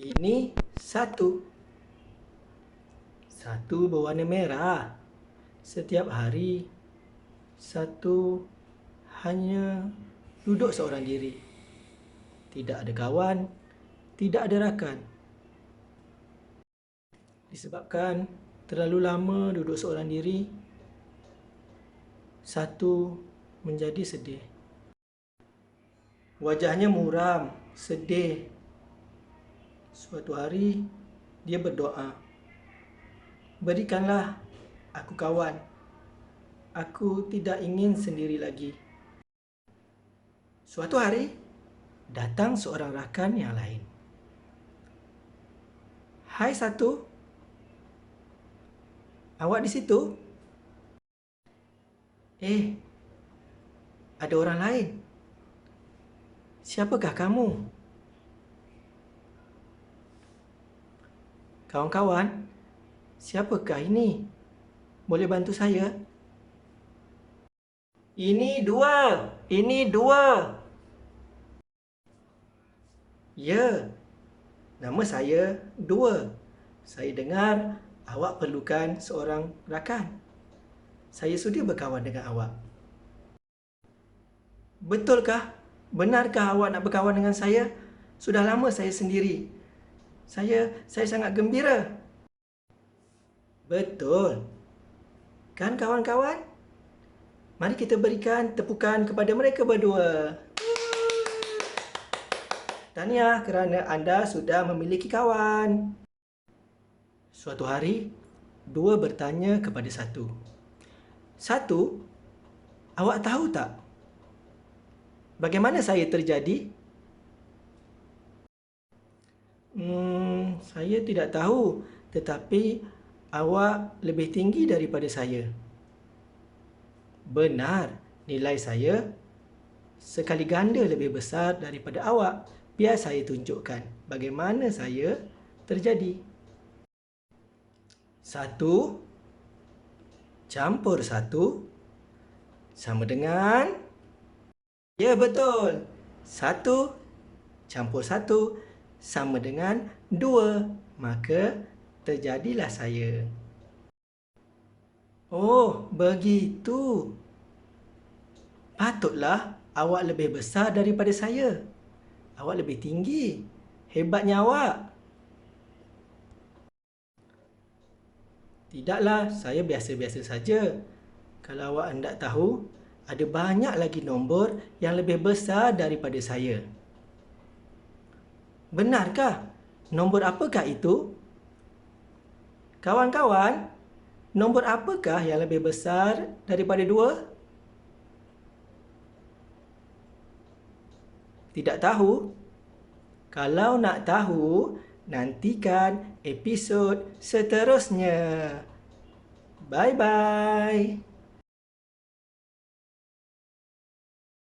Ini satu. Satu berwarna merah. Setiap hari, satu hanya duduk seorang diri. Tidak ada kawan, tidak ada rakan. Disebabkan terlalu lama duduk seorang diri, satu menjadi sedih. Wajahnya muram, sedih. Suatu hari, dia berdoa. Berikanlah aku kawan. Aku tidak ingin sendiri lagi. Suatu hari, datang seorang rakan yang lain. Hai satu. Awak di situ? Eh, ada orang lain. Siapakah kamu? Kawan-kawan, siapakah ini? Boleh bantu saya? Ini dua. Ini dua. Ya. Nama saya Dua. Saya dengar awak perlukan seorang rakan. Saya sudi berkawan dengan awak. Betulkah? Benarkah awak nak berkawan dengan saya? Sudah lama saya sendiri. Saya saya sangat gembira. Betul. Kan kawan-kawan? Mari kita berikan tepukan kepada mereka berdua. Tahniah kerana anda sudah memiliki kawan. Suatu hari, dua bertanya kepada satu. Satu, awak tahu tak Bagaimana saya terjadi? Hmm, saya tidak tahu. Tetapi awak lebih tinggi daripada saya. Benar, nilai saya sekali ganda lebih besar daripada awak. Biar saya tunjukkan bagaimana saya terjadi. Satu, campur satu, sama dengan Ya betul. Satu campur satu sama dengan dua. Maka terjadilah saya. Oh, begitu. Patutlah awak lebih besar daripada saya. Awak lebih tinggi. Hebatnya awak. Tidaklah, saya biasa-biasa saja. Kalau awak hendak tahu, ada banyak lagi nombor yang lebih besar daripada saya. Benarkah? Nombor apakah itu? Kawan-kawan, nombor apakah yang lebih besar daripada dua? Tidak tahu? Kalau nak tahu, nantikan episod seterusnya. Bye-bye.